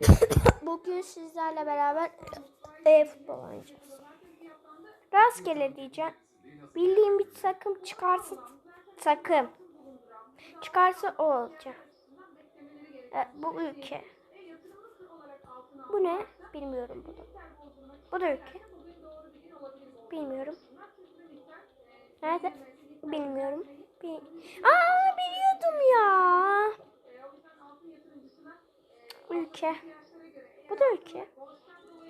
Bugün sizlerle beraber e-futbol oynayacağız. Rastgele diyeceğim. Bildiğim bir takım çıkarsa takım. Çıkarsa o olacak. E, bu ülke. Bu ne? Bilmiyorum bunu. Bu da ülke. Bilmiyorum. Nerede? Bilmiyorum. Bil Aa biliyordum ya. Ülke. Bu da ülke.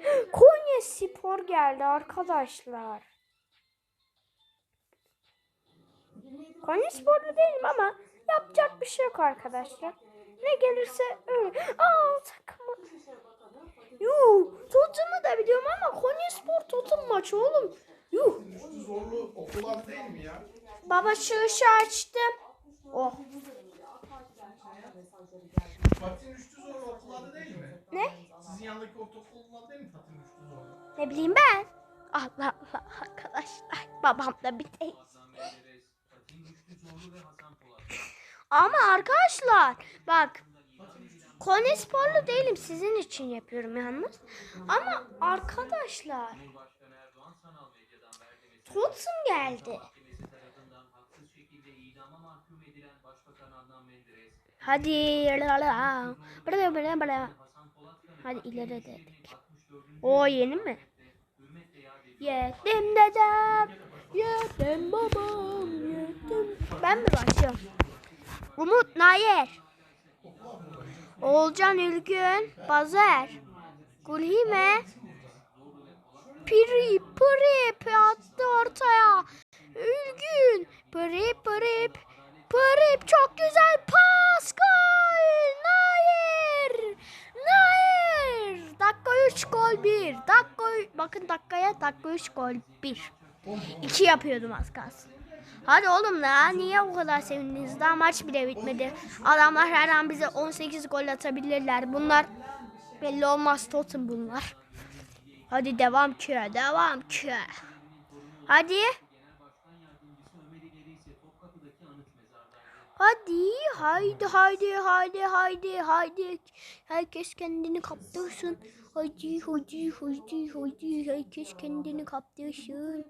Konya Spor geldi arkadaşlar. Konya Sporlu değilim ama yapacak bir şey yok arkadaşlar. Ne gelirse öyle. Aa takımı. Yuh, Tottenham'ı da biliyorum ama Konya Spor Tottenham maçı oğlum. Yuh. Zorlu okul adı değil mi ya? Baba şu açtım. Oh. Fatih'in üstü zorlu okul adı değil mi? Ne? Sizin yanındaki ortaokulun adı değil mi Fatih'in üstü zorlu? Ne bileyim ben. Allah Allah arkadaşlar. Babam da bir tek. Ama arkadaşlar bak Konya sporlu değilim sizin için yapıyorum yalnız. Ama arkadaşlar Tottenham geldi. Hadi. Hadi ileri dedik. O yeni mi? Yedim dedem, yedim babam, yedim. Ben mi başlıyorum? Umut Nayer. Oğulcan Ülgün, Bazer. Gulhime. Piri, Piri, attı ortaya. Ülgün, Piri, Piri, Piri, çok güzel pas, gol. Nayer, Nayer. Dakika 3, gol 1. Dakika, bakın dakikaya dakika 3, gol 1. 2 yapıyordum az kalsın. Hadi oğlum la niye bu kadar sevindiniz? Daha maç bile bitmedi. Adamlar her an bize 18 gol atabilirler. Bunlar belli olmaz Tottenham bunlar. Hadi devam ki, devam ki. Hadi. Hadi, haydi, haydi, haydi, haydi, haydi. Herkes kendini kaptırsın. Hadi, hadi, hadi, hadi. Herkes kendini kaptırsın.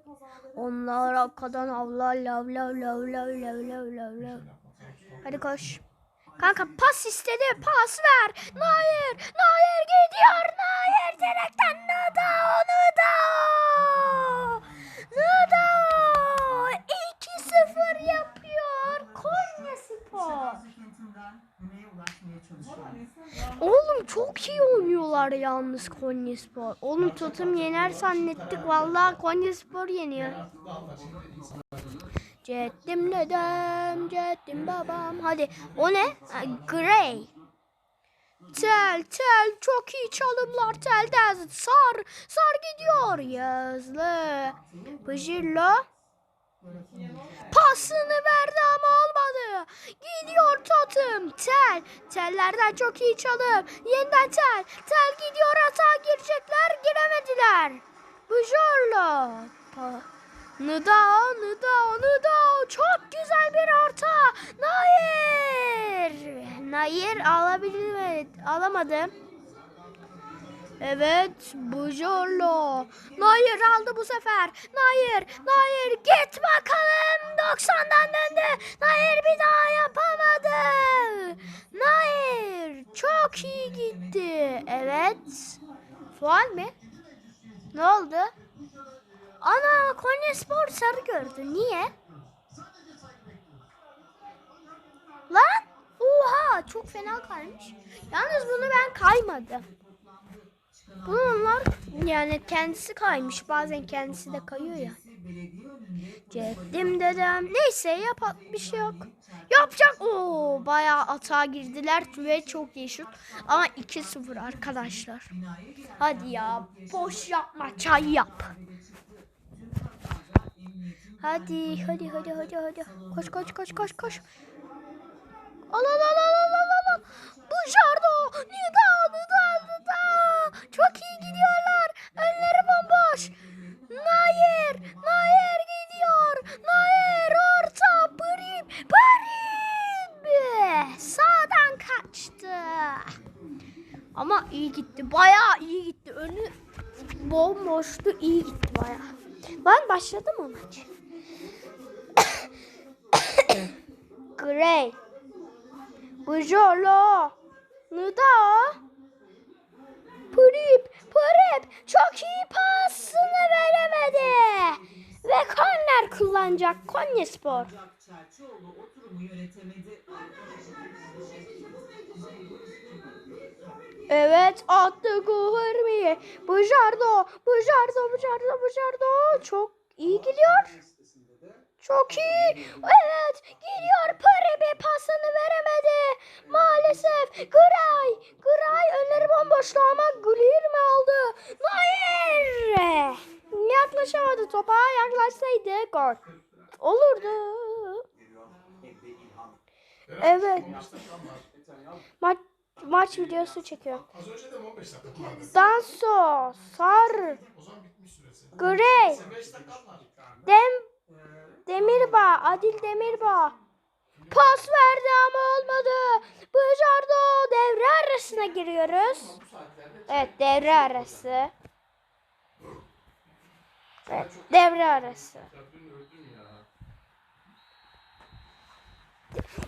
Onlar arkadan avlar, lav, lav, lav, lav, lav, lav, lav, lav. Hadi koş. Kanka pas istedi, pas ver. Nair, Nair gidiyor. Nair direkten Nada, Nada. Nada. 2-0 yapıyor Konya Spor. Oğlum çok iyi oynuyorlar yalnız Konya Spor. Oğlum Totem yener zannettik. Vallahi Konya Spor yeniyor. Cettim dedem, cettim babam. Hadi o ne? Ha, Gray. Tel, tel, çok iyi çalımlar telden. Sar, sar gidiyor. Yazlı. Pıjırlo. Pasını verdi ama olmadı. Gidiyor Totem. Tel. Tellerden çok iyi çalım. Yeniden tel. Tel gidiyor hata girecekler. Giremediler. Bujorlo. Nıda, Nıda, Nıda. Çok güzel bir orta. Nair. Nair alabilir mi? Evet, Bujorlo. Nair aldı bu sefer. Nair, Nair git bakalım. 90'dan döndü. Nair bir daha yapamadı. Nair çok iyi gitti. Evet. Faal mi? Ne oldu? Ana Konya Spor sarı gördü. Niye? Lan! Oha! Çok fena kaymış. Yalnız bunu ben kaymadım. Bunlar yani kendisi kaymış. Bazen kendisi de kayıyor ya. Ceddim dedem. Neyse yap bir şey yok. Yapacak. Oo bayağı atağa girdiler ve çok iyi. Ama 2-0 arkadaşlar. Hadi ya boş yapma çay yap. Hadi hadi hadi hadi hadi. Koş koş koş koş koş. Al al al al al al al. Nida Nida. Çok iyi gidiyorlar. Önleri bomboş. Nayer. Nayer gidiyor. Nayer orta. Prim. Prim. Sağdan kaçtı. Ama iyi gitti. Bayağı iyi gitti. Önü bomboştu. iyi gitti bayağı. Ben başladı mı maç? Gray. Bujolo. Nuda. Prip. Prip. Çok iyi pasını veremedi. Ve korner kullanacak oturumu yönetemedi. Evet attı Guhurmi. Bujardo. Bujardo. Bujardo. Bujardo. Çok iyi gidiyor. Çok iyi. Evet gidiyor. Paribi pasını veremedi. Maalesef. Gray. Gray önleri bomboştu ama Gulir mi aldı? Hayır. Yaklaşamadı topa. Yaklaşsaydı gol. Olurdu. Evet. Maç maç videosu çekiyor. Az önce de 15 dakika kullandı. Danso, Sar. Grey, 5 dakika var. Dem, Demirbağ, Adil Demirbağ. Pas verdi ama olmadı. Bujardo devre arasına giriyoruz. Evet devre arası. Evet devre arası.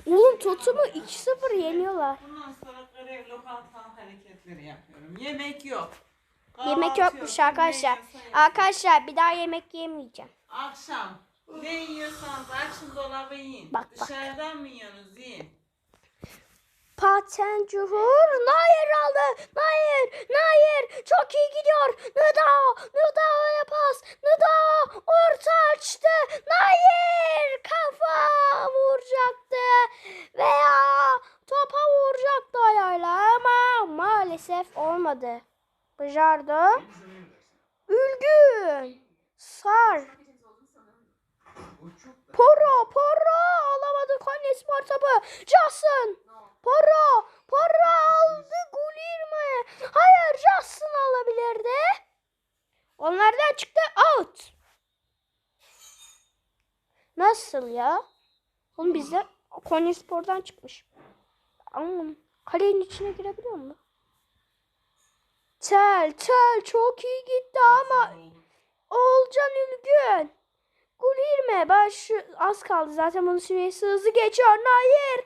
Oğlum Totum'u 2-0 yeniyorlar. Bundan sonra görev lokanta hareketleri yapıyorum. Yemek yok. Yemek Kahvaltı yokmuş yok. arkadaşlar. Arkadaşlar bir daha yemek yemeyeceğim. Akşam ne yiyorsanız açın dolabı yiyin. Bak, bak. Dışarıdan mı yiyorsunuz yiyin. Paten Cuhur. Nair aldı. Nair. Nair. Çok iyi gidiyor. Nıda. Nıda'ya pas. Nıda. Orta açtı. Nair. Kafa vuracaktı. Veya topa vuracaktı ayağıyla ama maalesef olmadı. Bıjardo. Ülgün. Sar. Poro, Poro alamadı Johnson. Poro, Poro aldı Gulirme. Hayır, Johnson alabilirdi. Onlardan çıktı out. Nasıl ya? Oğlum bizde Konyaspor'dan çıkmış. Ama kalenin içine girebiliyor mu? Tel, tel çok iyi gitti ama Olcan Ülgün. Gulirme. Baş az kaldı zaten bunun süresi hızlı geçiyor. Hayır.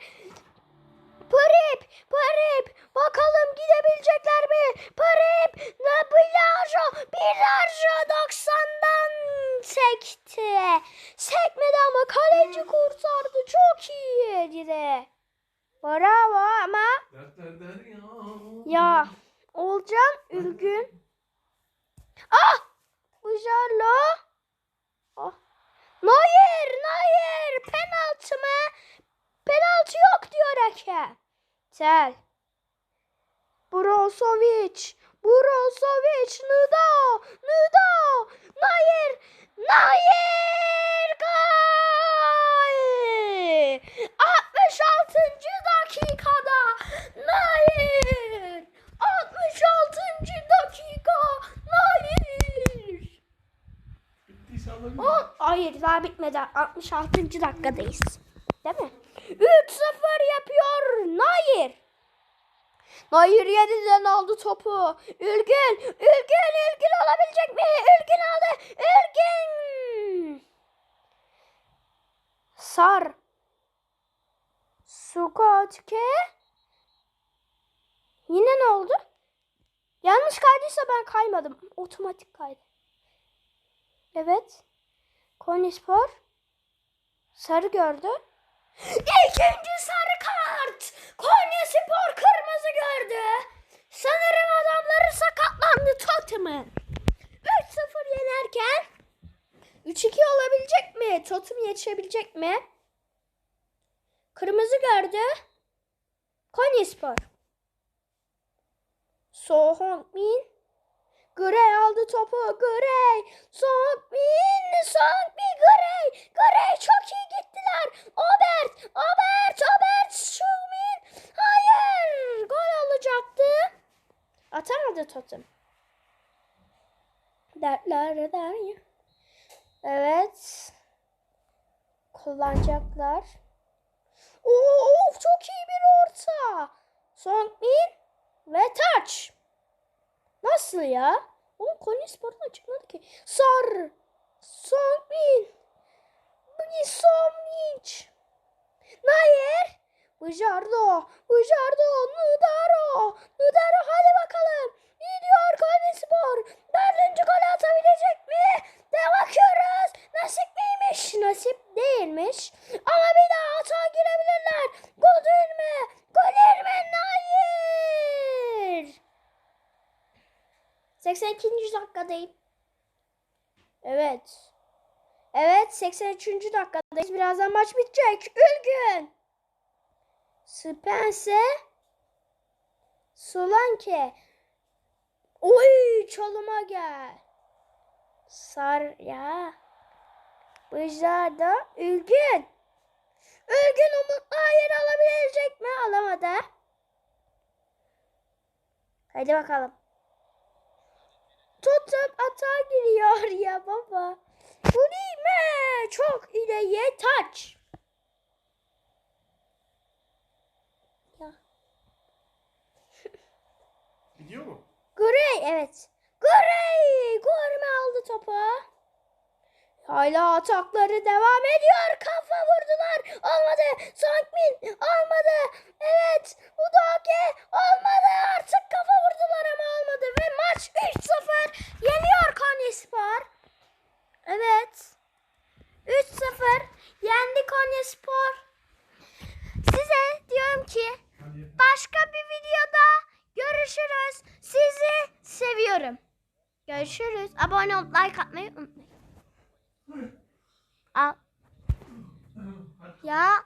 Parip, Parip. Bakalım gidebilecekler mi? Parip, ne Bilarjo, Bilarjo 90'dan sekti. Sekmedi ama kaleci kurtardı. Çok iyi de. Bravo ama ya Olcan Ülgün. Ah! Ujarlo. Hayır, hayır. Penaltı mı? Penaltı yok diyor hakem. Tel. Brozovic. Brozovic. Nıda. Nıda. Hayır. Hayır. Gol. 66. dakikada. Hayır. 66. dakika. Hayır. Bittiyse alabilirim. Hayır daha bitmedi. 66. dakikadayız. Değil mi? 3-0 yapıyor Nair. Nair yeniden aldı topu. Ülgün, Ülgün, Ülgün alabilecek mi? Ülgün aldı. Ülgün. Sar. Sukotke. Yine ne oldu? Yanlış kaydıysa ben kaymadım. Otomatik kaydı. Evet. Konyaspor. Sarı gördü. İkinci sarı kart. Konyaspor kırmızı gördü. Sanırım adamları sakatlandı Tottenham'ın. 3-0 yenerken 3-2 olabilecek mi? Tottenham yetişebilecek mi? Kırmızı gördü. Konyaspor. Sohon Min. Gray aldı topu. Gray. Songmin. Songmin. Gray. Gray çok iyi gittiler. Obert. Obert. Obert. Şungmin. Hayır. Gol olacaktı. Atamadı Totem. Dertler der. Evet. Kullanacaklar. Of çok iyi bir orta. Songmin ve touch. Nasıl ya? Oğlum Konya Spor'dan çıkmadı ki. Sar. Songbin. Bugün Somnic. Nayer. Bujardo. Bujardo. Nudaro. Nudaro hadi bakalım. Gidiyor Konya Spor. Dördüncü golü atabilecek mi? De bakıyoruz. Nasip miymiş? Nasip değilmiş. Ama bir daha hata girebilirler. Gol değil mi? Gol değil mi? Nayer. 82. dakikadayım. Evet. Evet 83. dakikadayız. Birazdan maç bitecek. Ülgün. Spence. Solanke. Oy çalıma gel. Sar ya. Bıjada Ülgün. Ülgün umutlu yer alabilecek mi? Alamadı. Hadi bakalım. Tutup atağa giriyor ya baba. Bu mi? Çok ileriye taç. Ya. Gidiyor mu? Gray evet. Gray. Gorme aldı topu. Hala atakları devam ediyor. Kafa vurdular. Olmadı. Sankmin almadı. Evet. Udake olmadı. Artık kafa vurdular ama olmadı. Ve maç 3-0 yeniyor Konyaspor. Evet. 3-0 yendi Konyaspor. Size diyorum ki başka bir videoda görüşürüz. Sizi seviyorum. Görüşürüz. Abone olup like atmayı unutmayın. Al. Hadi. Ya